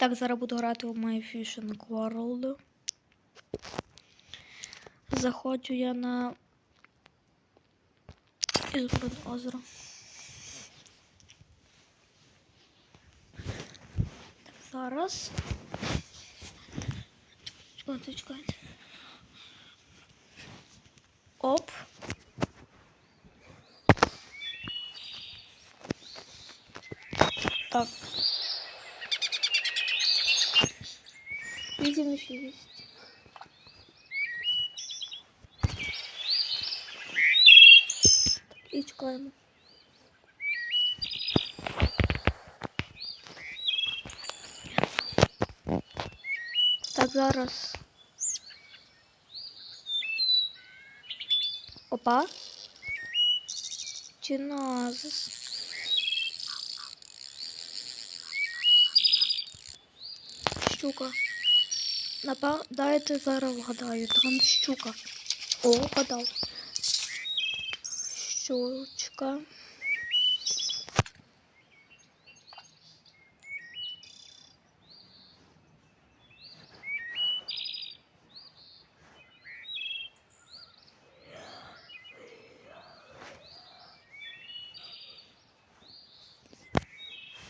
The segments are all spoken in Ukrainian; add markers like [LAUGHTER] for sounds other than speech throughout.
Так, зараз буду грати в My Fishing World. Заходжу я на Ізбрин озеро. Так, зараз. Чекайте, чекайте. Оп. Так. Вісім шість. І чекаємо. Так, зараз. Опа. Чиназис. Щука. Напев... Дайте зараз вгадаю. Там щука. О, вгадав. Щучка.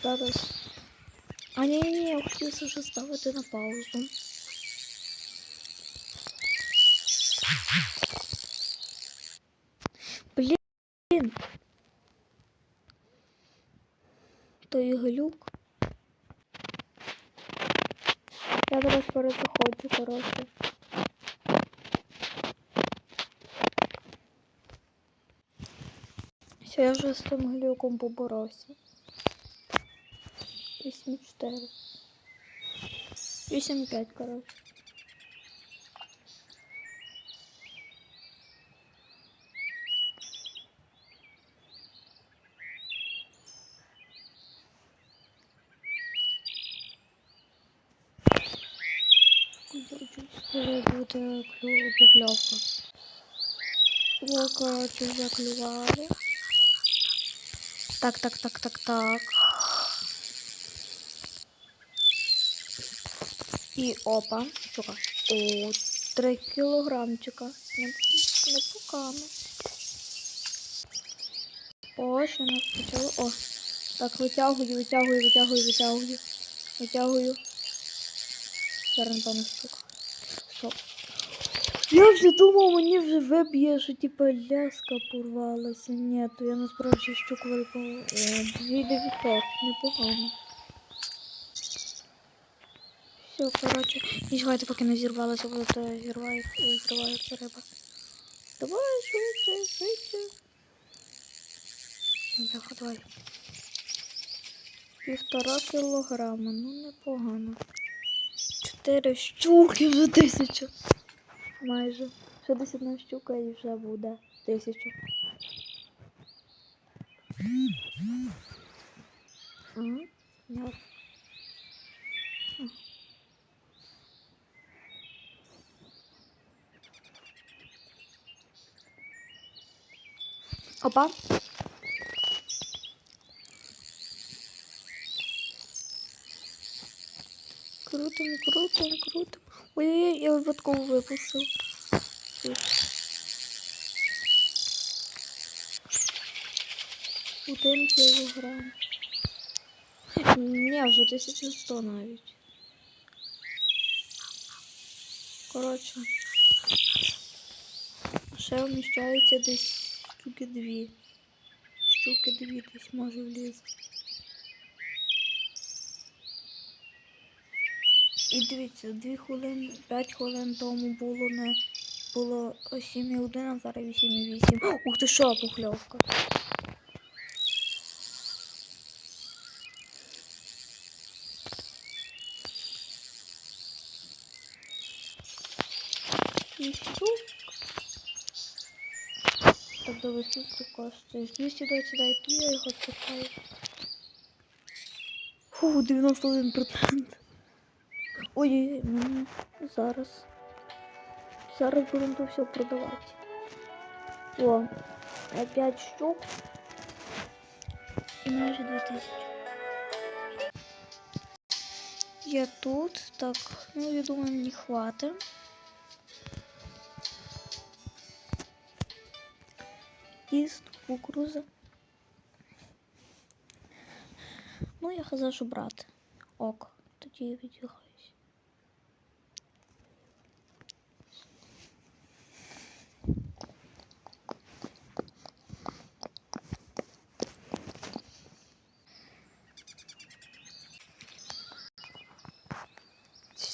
Зараз. А ні, ні, я хотів вже ставити на паузу. Блін. Той глюк. Я зараз перезаходжу, коротше. Все, я вже з тим глюком поборовся. 8-4. 8-5, коротше. Клю- покльовка. О, коротше, заклювали. Так, так, так, так, так. І опа, чука. О, 3 кілограмчика. Не- Непогано. О, ще не почало. О. Так, витягую, витягую, витягую, витягую. Витягую. Зараз напевно штука. Стоп. Я вже думав, мені вже виб'є, що типа ляска порвалася. Ні, то я насправді щуку випала. 2900. Непогано. Все, коротше. І чекайте, поки не зірвалося, бо то зірває, зривається риба. Давай, швидше, швидше. Так, давай. Півтора кілограма, ну непогано. Чотири щуки вже тисяча. Майже. Ще десь одна щука і вже буде тисяча. Опа. Крутим, крутим, крутим. Ой-ой-ой, я випадково випустив. Один кілограм. Ні, вже 1100 навіть. Коротше. Ще вміщається десь штуки дві. Штуки дві десь може влізти. І дивіться, 2 хвилин, 5 хвилин тому було не було 7,1, а зараз 8,8. Ух ти що, пухльовка. Так, давай скільки коштує? 229 я його спускаю. Фу, 91%. Ой, ну, зараз. Зараз будемо то все продавати. О, 5 штук. І майже 2000. Я тут. Так, ну я думаю, мені хватить. Із кукуруза. Ну, я хаза, що брати. Ок, тоді я відігаюсь.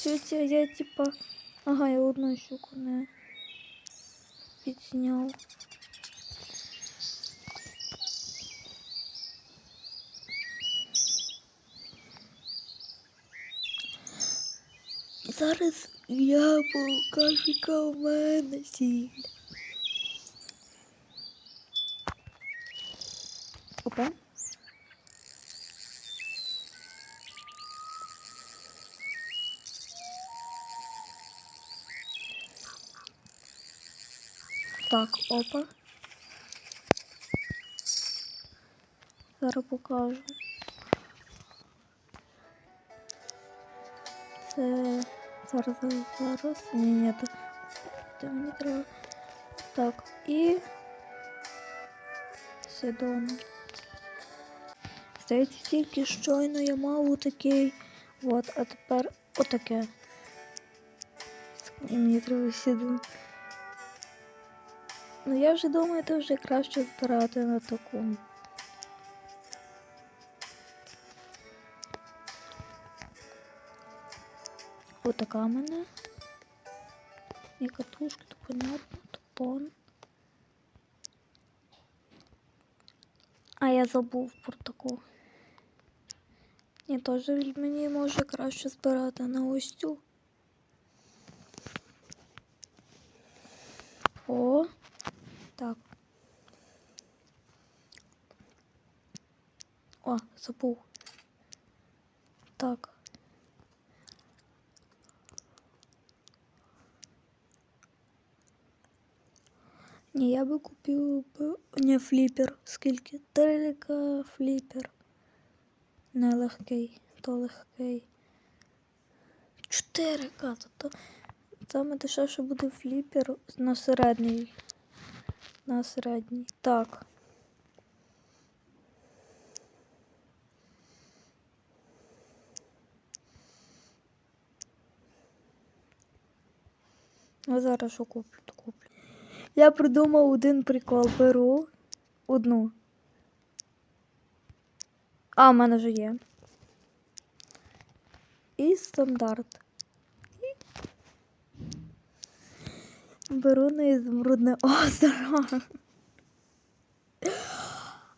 Все, я, типа. Ага, я одну щуку не підзняв. Зараз я покажу, яка у мене сіль. Опа. Так, опа. Зараз покажу. Це зараз, зараз. Ні, ні, то, то мені треба. Так, і Седона. Здається, тільки щойно я мав отакий. От, а тепер отаке. І мені треба сіду. Ну я вже думаю, це вже краще збирати на таку. Отака в мене. І катушки, то понятно, топон. А я забув про таку. Ні, теж мені може краще збирати на ось цю. О, так. О, забув. Так. Ні, я би купив би... Не фліпер. Скільки? Трика фліпер. Не легкий, то легкий. 4К, то, то саме дешевше буде фліпер на середній. На середній. Так. А зараз що куплю, то куплю. Я придумав один прикол. Беру одну. А, в мене вже є. І стандарт. Беру на ізумрудне озеро.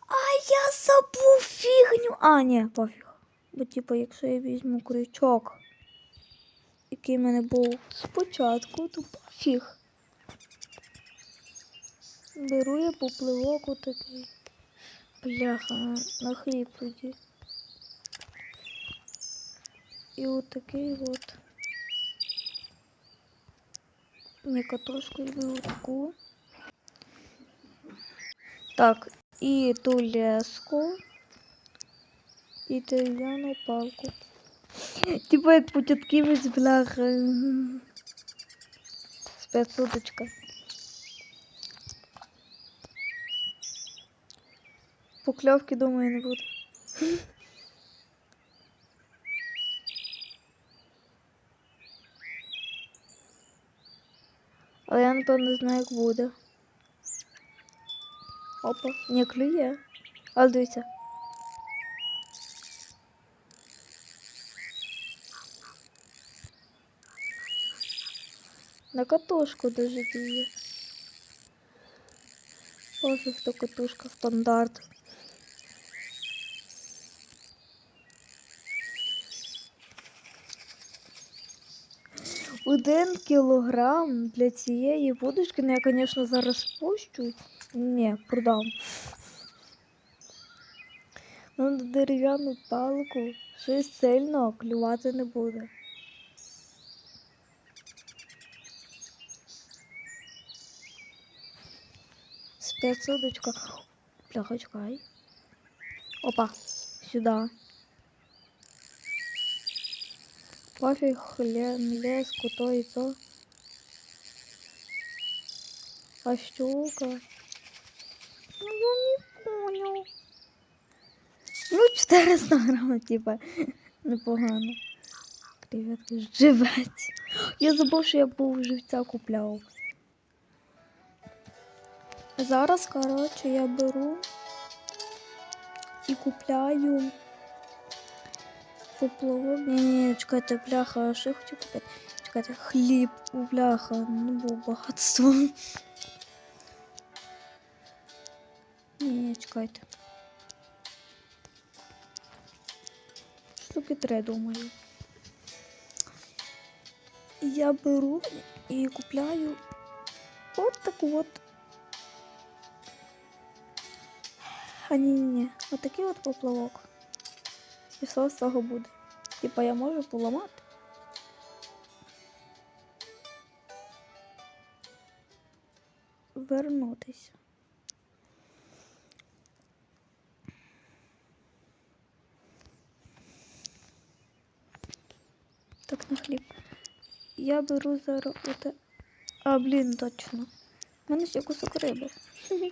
А я забув фігню. А, ні, пофіг. Бо, типу, якщо я візьму крючок, який в мене був спочатку, то пофіг. Беру я попливок отакий. Бляха, на хліб тоді. І отакий от. Не катушку беру таку. Так, і ту леску. І дерев'яну палку. Типа як початківець бляха. Спецудочка. Покльовки, думаю, не буде. Але я напевно знаю, як буде. Опа, не клює. Але дивіться. На катушку даже діє. Пофіг, то катушка стандарт. Один кілограм для цієї вудочки, ну я, звісно, зараз спущу. Ні, продам. Ну, на дерев'яну палку щось сильно клювати не буде. Спецудочка. Бляха, чекай. Опа, сюди. Пофіг, лен, леску, то і то. А щука? Ну я не понял. Ну, 400 грамм, типа, непогано. Креветки, живець. Я забув, що я був живця купляв. Зараз, коротше, я беру і купляю поплавок. Ні, ні, чекайте, бляха, а що я хотів купити? Чекайте, хліб, у бляха, ну [LAUGHS] бо багатство. Ні, ні, чекайте. Штуки три, думаю. Я беру і купляю от таку от. А ні, ні, ні, отакий от поплавок. І що з цього буде? Типа я можу поламати. Вернутися. Так, на хліб. Я беру зараз оте. А, блін, точно. У мене ще кусок риби. [LAUGHS]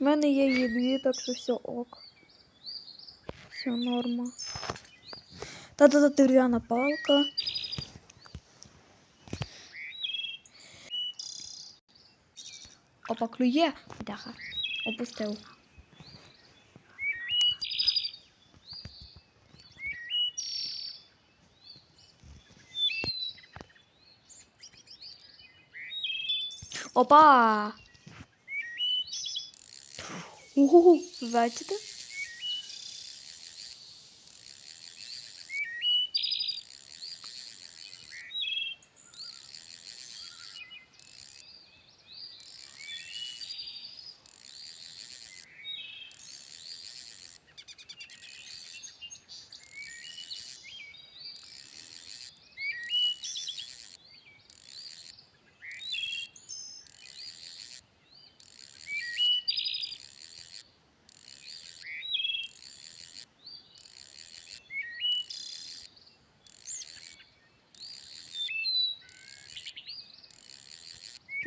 У мене є їдві, так що все ок. Все норма. Та-та-та дерев'яна палка. Опа, клює. Бляха. Опустив. Опа! Угу, бачите?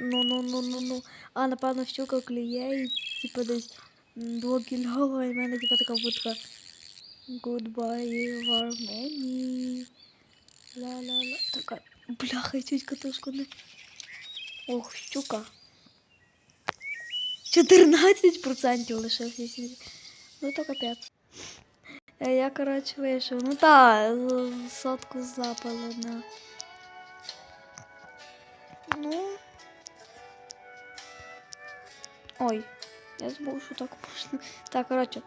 Ну, ну, ну, ну, ну. А, напевно, щука клює і типу десь двокільгова, і в мене типу така будка. Goodbye, are. Ла-ла-ла. Така. Бляха, чуть катушку не. Ох, щука. 14% лишився. Ну то капець. Е, Я, коротше, вийшов. Ну та, сотку злапали на. Ну. Ой, я забув, що так можна. Так, коротше.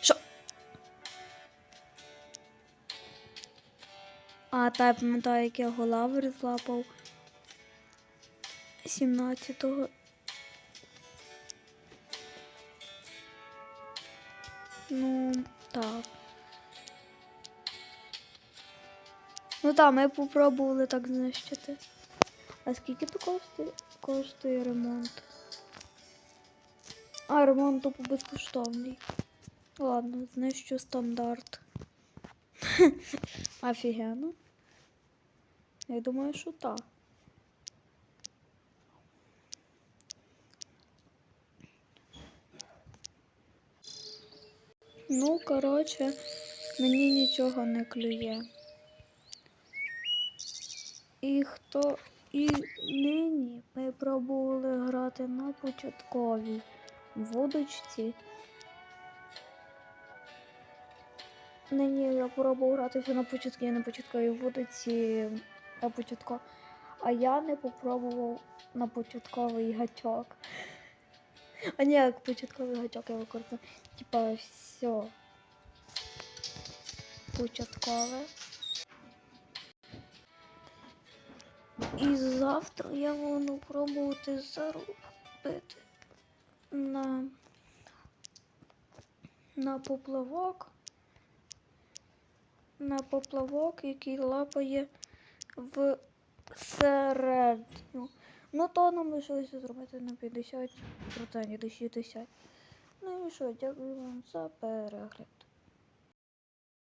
Що? А, та я пам'ятаю, як я голавер злапав 17-го. Ну, так. Ну так, ми попробували так знищити. А скільки то коштує, коштує ремонт? А, ремонт тупо безкоштовний. Ладно, знищу стандарт. [LAUGHS] Офігенно. Я думаю, що так. Ну, коротше, мені нічого не клює. І хто і нині ми пробували грати на початковій вудочці. Нині я пробував гратися на початковій на початковій вудочці на початко. А я не попробував на початковий гачок. А ні, як початковий гачок я використав. Типа все. Початкове. І завтра я буду пробувати заробити на, на поплавок. На поплавок, який лапає в середню. Ну, то нам лишилося зробити на 50%, до 60%. Ну і що, дякую вам за перегляд.